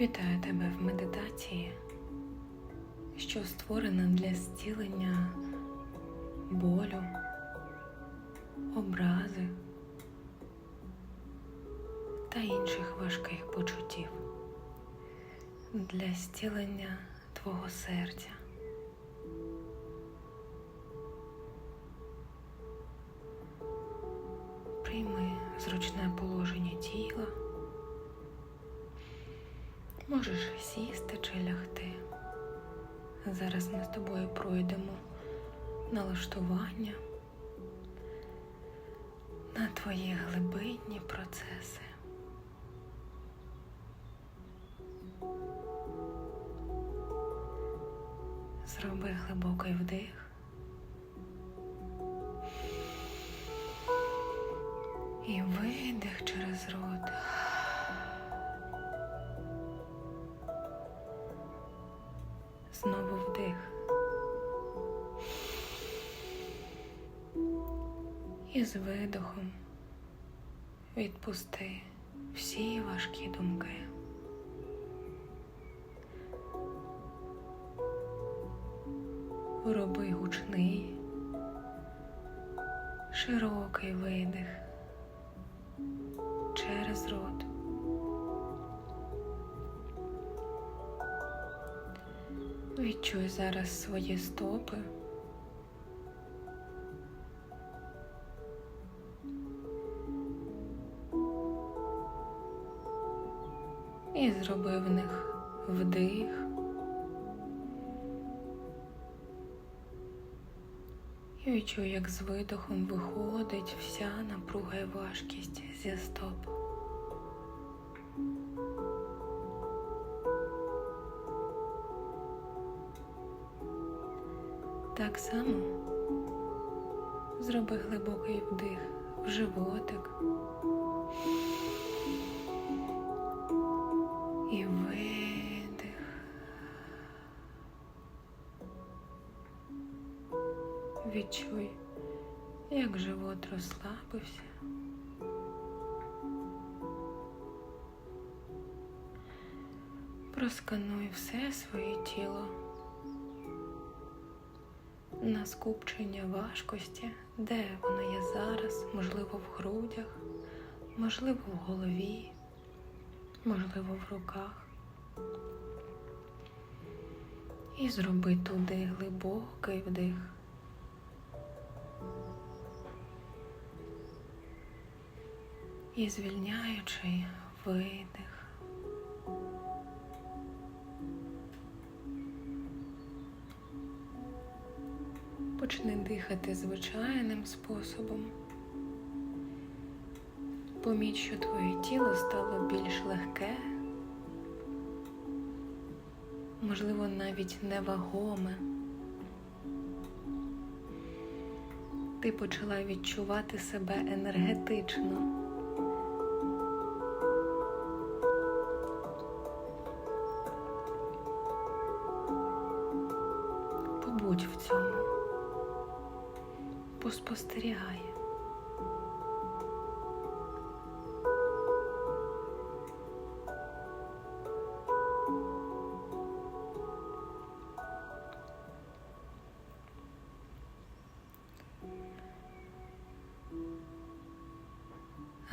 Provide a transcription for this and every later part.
Вітаю тебе в медитації, що створена для зцілення болю, образи та інших важких почуттів для зцілення твого серця. Прийми зручне положення тіла. Можеш сісти чи лягти. Зараз ми з тобою пройдемо налаштування на твої глибинні процеси. Зроби глибокий вдих. І видих через рот. Знову вдих. І з видохом відпусти всі важкі думки. Роби свої стопи. І зроби в них вдих. І відчуй, як з видохом виходить вся напруга і важкість зі стоп. Так само зроби глибокий вдих в животик і видих. Відчуй, як живот розслабився. Проскануй все своє тіло на скупчення важкості, де вона є зараз, можливо, в грудях, можливо, в голові, можливо, в руках. І зроби туди глибокий вдих. І звільняючий видих. Почни дихати звичайним способом. Поміть, що твоє тіло стало більш легке, можливо, навіть невагоме. Ти почала відчувати себе енергетично.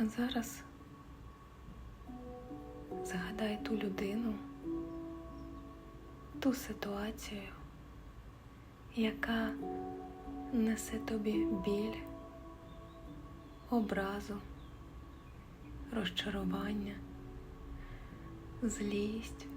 Зараз згадай ту людину, ту ситуацію, яка несе тобі біль, образу, розчарування, злість.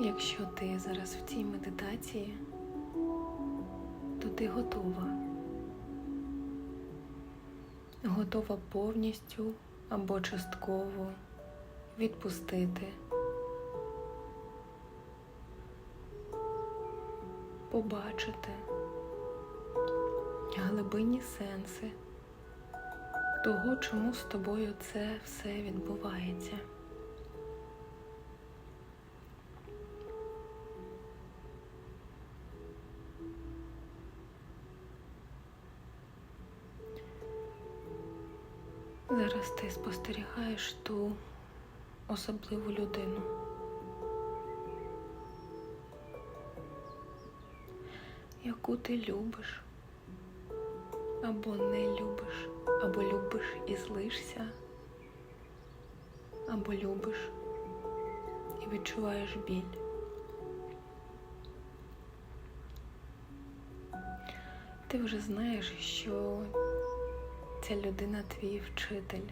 Якщо ти зараз в цій медитації, то ти готова. Готова повністю або частково відпустити, побачити глибинні сенси того, чому з тобою це все відбувається. Спостерігаєш ту особливу людину. Яку ти любиш, або не любиш, або любиш і злишся, або любиш і відчуваєш біль. Ти вже знаєш, що ця людина твій вчитель.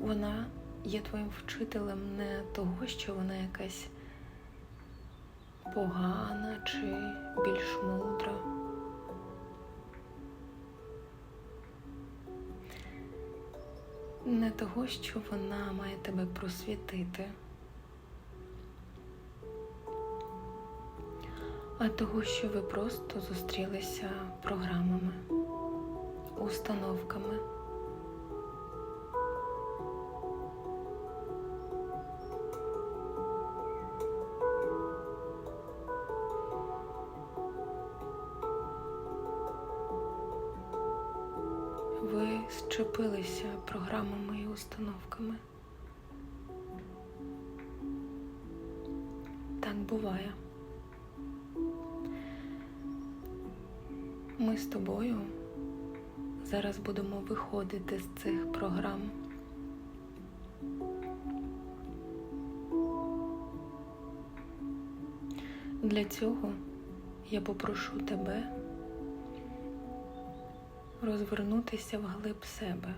Вона є твоїм вчителем не того, що вона якась погана чи більш мудра. Не того, що вона має тебе просвітити, а того, що ви просто зустрілися програмами, установками. Ви зчепилися програмами і установками. Так буває. Ми з тобою зараз будемо виходити з цих програм. Для цього я попрошу тебе розвернутися вглиб себе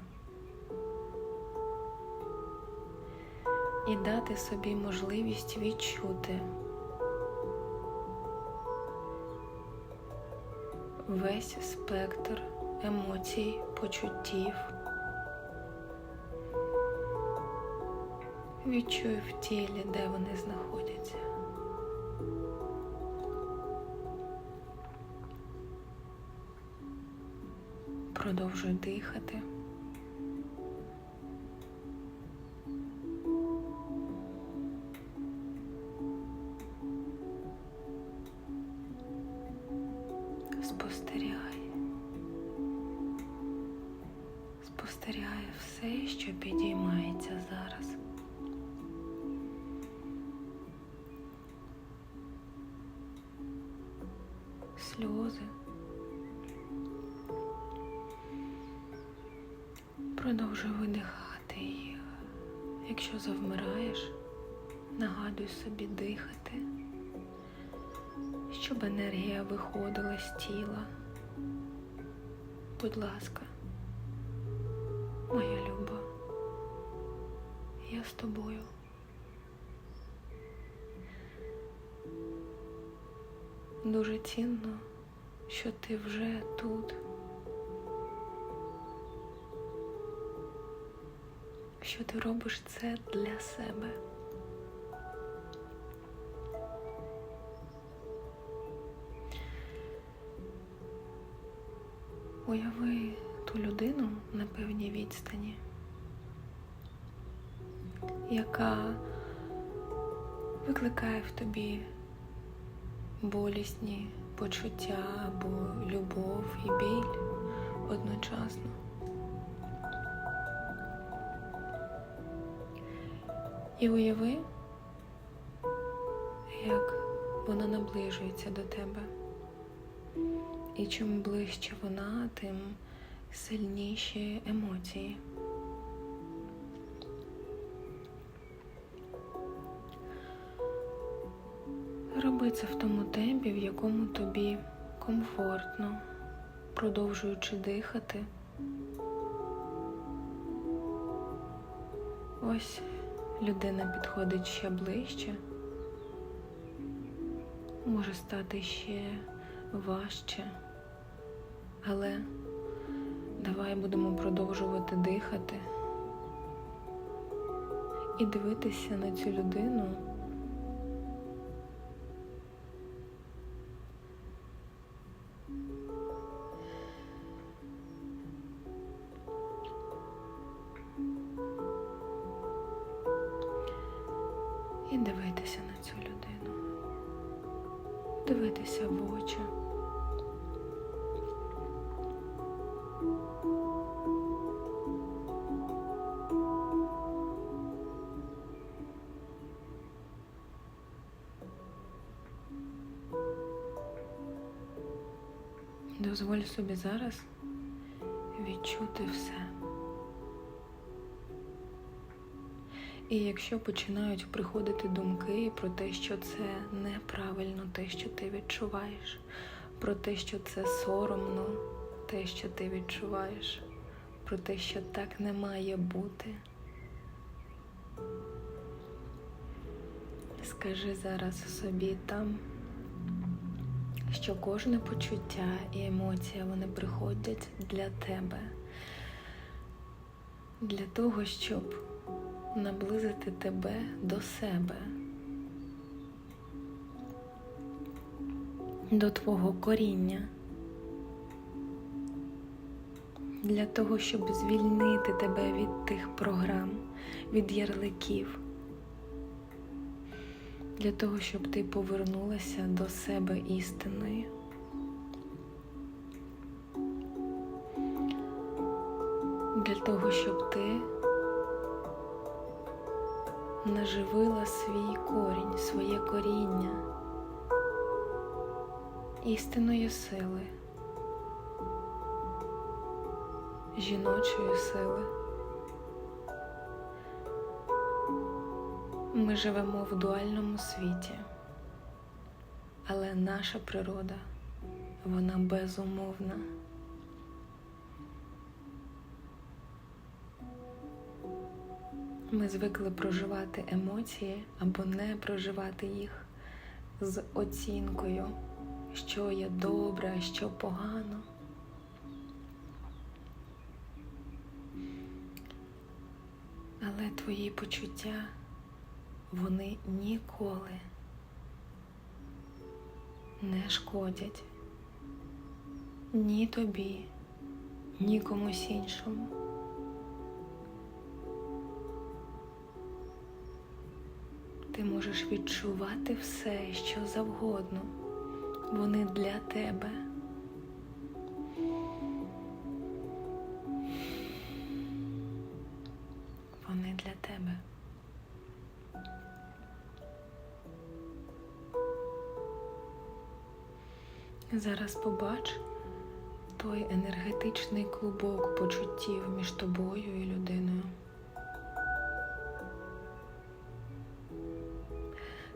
і дати собі можливість відчути весь спектр емоцій, почуттів. Відчуй в тілі, де вони знаходяться. Продовжуй дихати. Тобою. Дуже цінно, що ти вже тут. що ти робиш це для себе. Уяви ту людину на певній відстані, яка викликає в тобі болісні почуття або любов і біль одночасно. І уяви, як вона наближується до тебе. І чим ближче вона, тим сильніші емоції. Роби в тому темпі, в якому тобі комфортно, продовжуючи дихати. Ось людина підходить ще ближче, може стати ще важче, але давай будемо продовжувати дихати і дивитися на цю людину. Дивитися на цю людину, дивитися в очі. Дозволь собі зараз відчути все. І якщо починають приходити думки про те, що це неправильно, те, що ти відчуваєш, про те, що це соромно, те, що ти відчуваєш, про те, що так не має бути. Скажи зараз собі там, що кожне почуття і емоція вони приходять для тебе, для того, щоб наблизити тебе до себе, до твого коріння, для того, щоб звільнити тебе від тих програм, від ярликів, для того, щоб ти повернулася до себе істинною. Для того, щоб ти наживила свій корінь, своє коріння істинної сили, жіночої сили. Ми живемо в дуальному світі, але наша природа, вона безумовна. Ми звикли проживати емоції або не проживати їх з оцінкою, що є добре, що погано. Але твої почуття, вони ніколи не шкодять ні тобі, ні комусь іншому. Ти можеш відчувати все, що завгодно. Вони для тебе. Вони для тебе. Зараз побач той енергетичний клубок почуттів між тобою і людиною.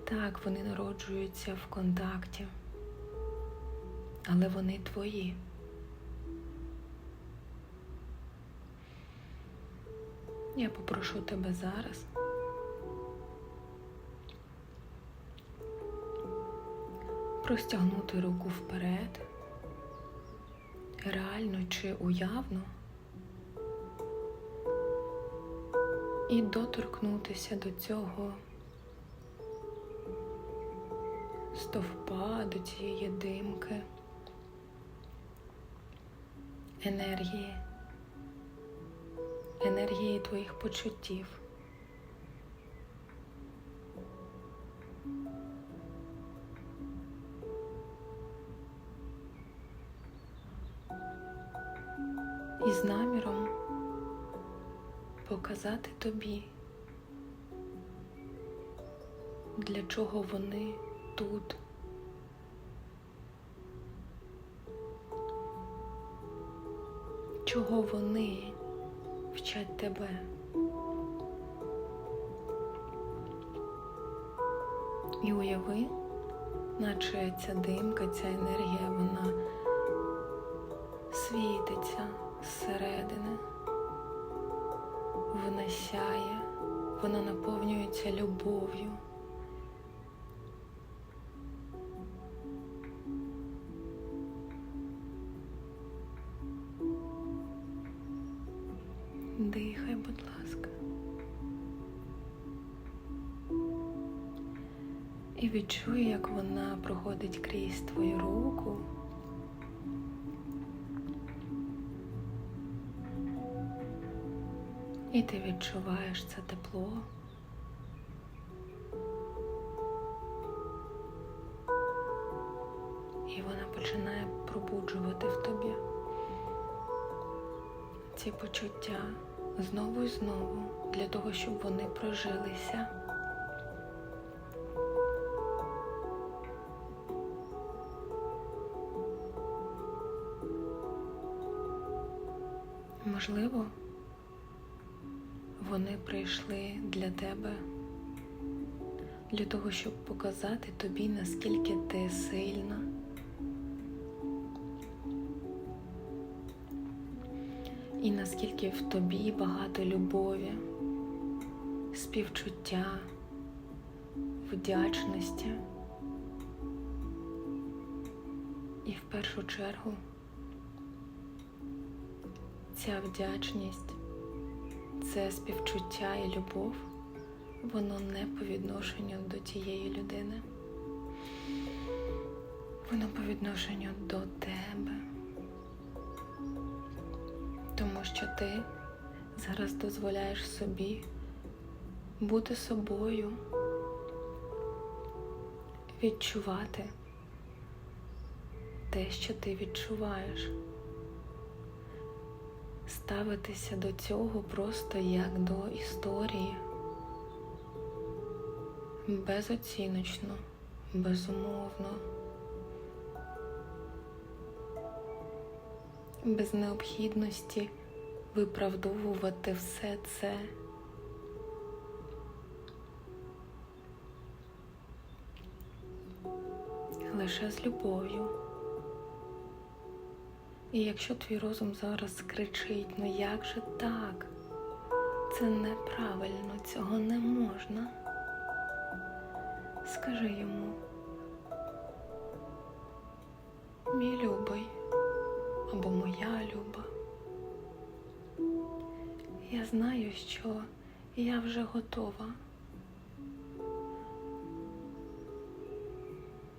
Так, вони народжуються в контакті, але вони твої. Я попрошу тебе зараз. Простягнути руку вперед, реально чи уявно, і доторкнутися до цього стовпа, до цієї димки, енергії, енергії твоїх почуттів. І з наміром показати тобі, для чого вони тут. Чого вони вчать тебе? І уяви, наче ця димка, ця енергія, вона світиться зсередини, вона сяє, вона наповнюється любов'ю. Дихай, будь ласка. І відчуй, як вона проходить крізь твою руку. І ти відчуваєш це тепло. І вона починає пробуджувати в тобі ці почуття знову і знову для того, щоб вони прожилися. Можливо, вони прийшли для тебе, для того, щоб показати тобі, наскільки ти І наскільки в тобі багато любові, співчуття, вдячності. І в першу чергу ця вдячність, це співчуття і любов, воно не по відношенню до тієї людини, воно по відношенню до тебе. Що ти зараз дозволяєш собі бути собою, відчувати те, що ти відчуваєш, ставитися до цього просто як до історії, безоціночно, безумовно. без необхідності виправдовувати все це. Лише з любов'ю. І якщо твій розум зараз кричить, ну як же так? Це неправильно, цього не можна. Скажи йому, мій любий або моя люба. Я знаю, що я вже готова.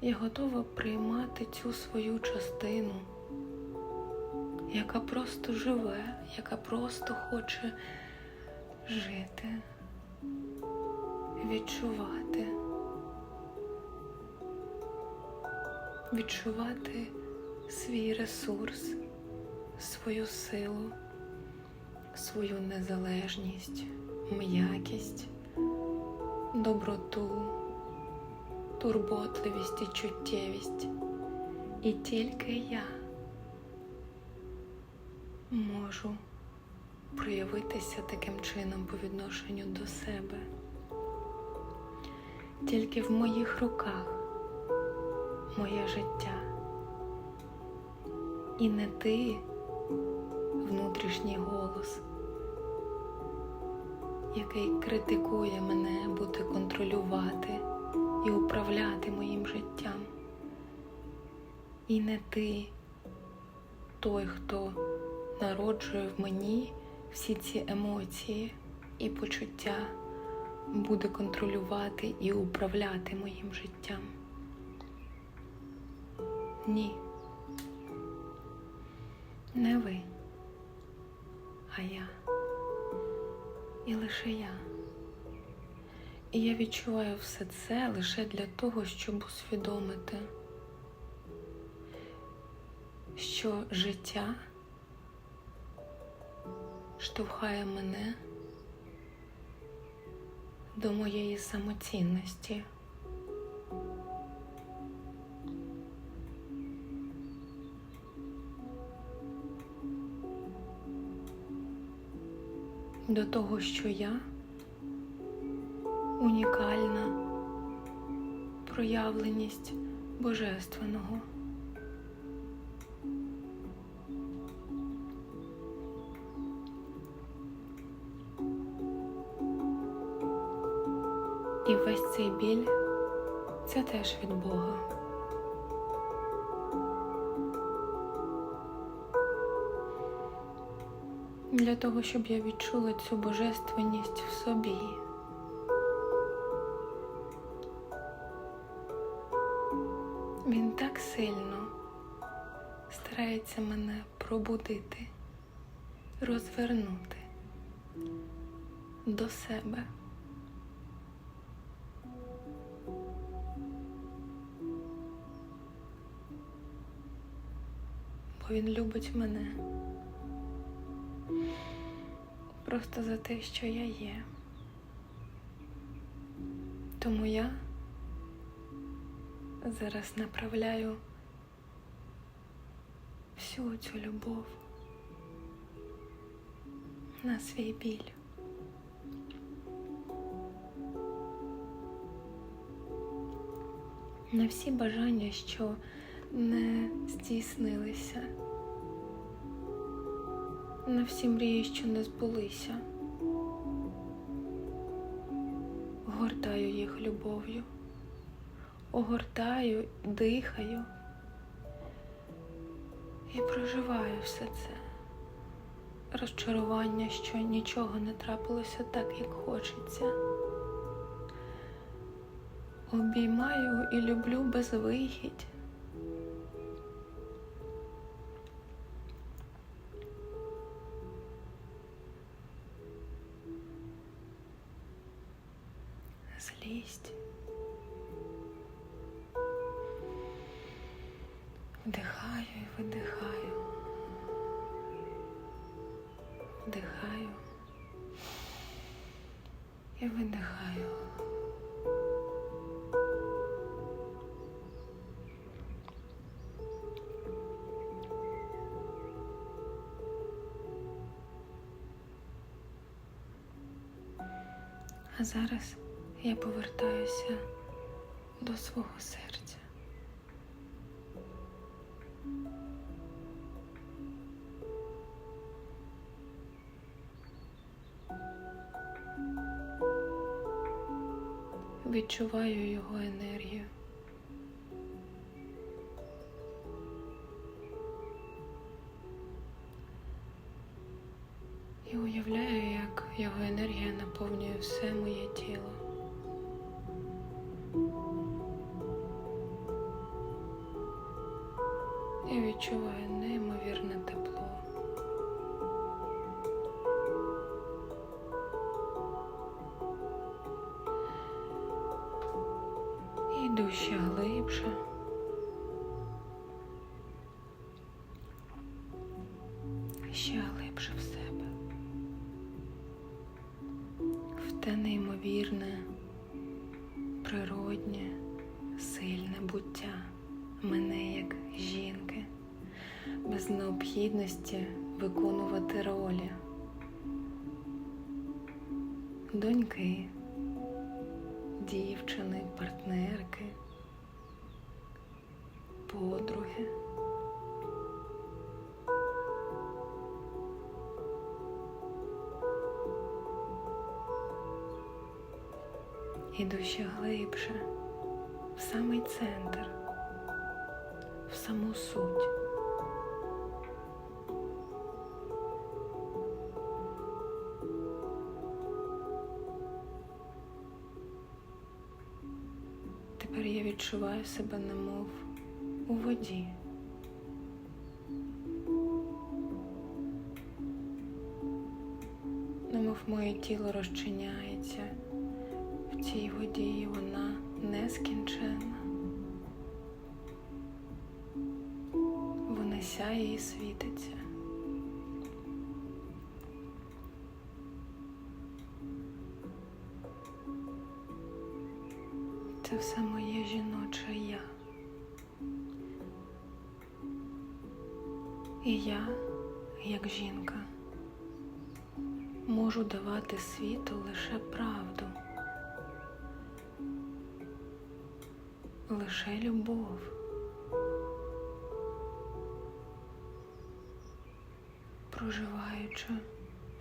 Я готова приймати цю свою частину, яка просто живе, яка просто хоче жити, відчувати, відчувати свій ресурс, свою силу, свою незалежність, м'якість, доброту, турботливість і чуттєвість. І тільки я можу проявитися таким чином по відношенню до себе. Тільки в моїх руках моє життя. І не ти внутрішній голос, який критикує мене бути контролювати і управляти моїм життям. І не ти той, хто народжує в мені всі ці емоції і почуття, буде контролювати і управляти моїм життям. Ні. Не ви, а я. І лише я. І я відчуваю все це лише для того, щоб усвідомити, що життя штовхає мене до моєї самоцінності. До того, що я унікальна проявленість Божественного. І весь цей біль це теж від Бога. Для того, щоб я відчула цю божественність в собі. Він так сильно старається мене пробудити, розвернути до себе. бо він любить мене. Просто за те, що я є. Тому я зараз направляю всю цю любов на свій біль. На всі бажання, що не здійснилися, на всі мрії, що не збулися. Огортаю їх любов'ю, огортаю, дихаю і проживаю все це. Розчарування, що нічого не трапилося так, як хочеться. Обіймаю і люблю безвихідь. Злість. Вдихаю і видихаю. Вдихаю і видихаю. А зараз я повертаюся до свого серця. Відчуваю його енергію. І уявляю, як його енергія наповнює все моє тіло. Відчуваю неймовірне тепло. І ще глибше. Доньки, дівчини, партнерки, подруги. Іду ще глибше, в самий центр, в саму суть. Себе немов у воді. Немов моє тіло розчиняється в цій воді, і вона нескінченна. Вона сяє і світиться. Це все моє жіноче я. І я, як жінка, можу давати світу лише правду, лише любов. Проживаючи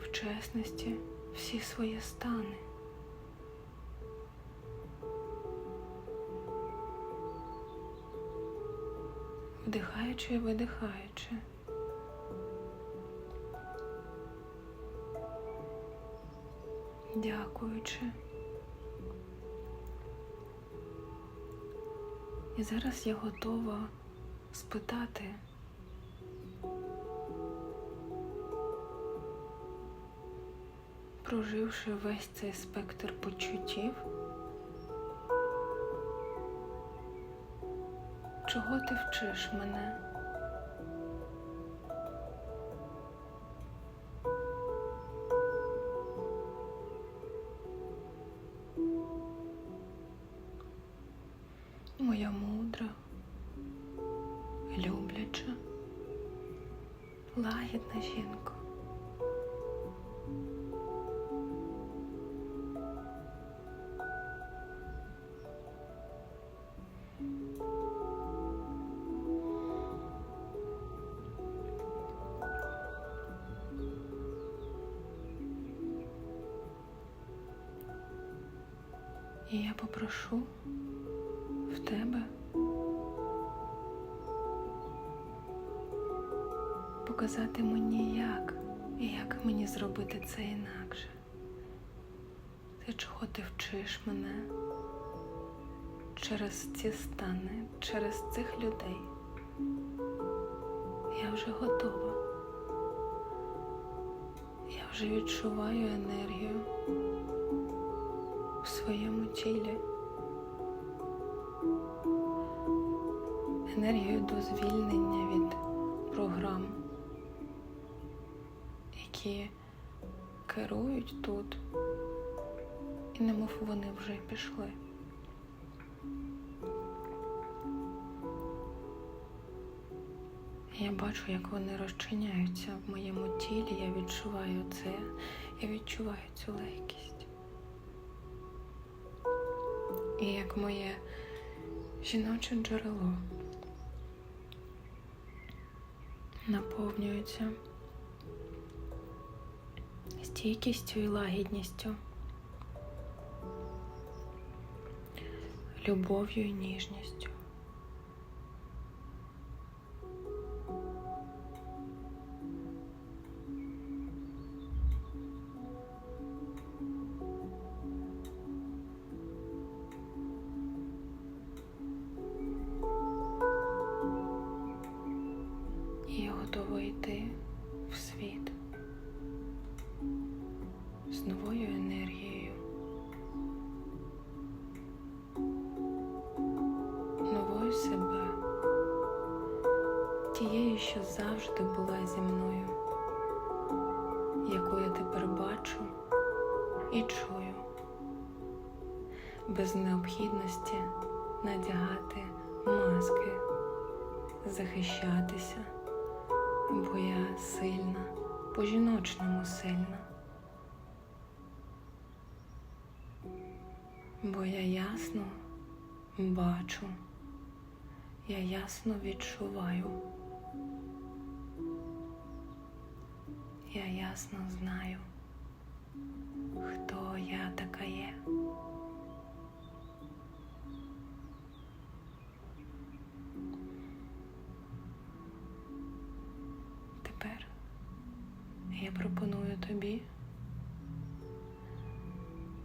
в чесності всі свої стани. Вдихаючи і видихаючи. Дякуючи. І зараз я готова спитати, проживши весь цей спектр почуттів, чого ти вчиш мене? І я попрошу в тебе показати мені як і як мені зробити це інакше. Ти чого ти вчиш мене через ці стани, через цих людей. Я вже готова. Я вже відчуваю енергію своєму тілі. Енергію до звільнення від програм, які керують тут, і немов вони вже пішли. Я бачу, як вони розчиняються в моєму тілі, я відчуваю це, я відчуваю цю легкість. І як моє жіноче джерело наповнюється стійкістю і лагідністю, любов'ю і ніжністю. Тією, що завжди була зі мною, яку я тепер бачу і чую, без необхідності надягати маски, захищатися бо я сильна, по-жіночному сильна. Бо я ясно бачу, я ясно відчуваю. Ясно знаю, хто я така є. Тепер я пропоную тобі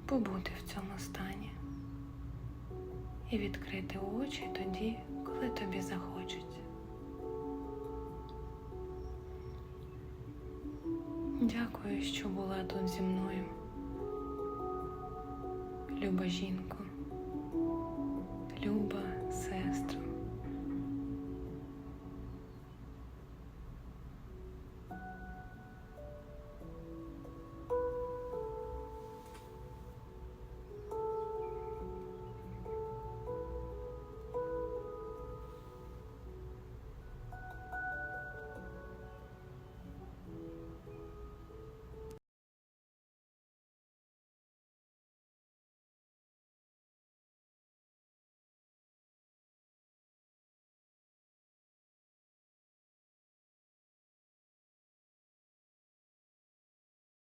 побути в цьому стані і відкрити очі тоді, коли тобі захочеться. Дякую, що була тут зі мною, люба жінко.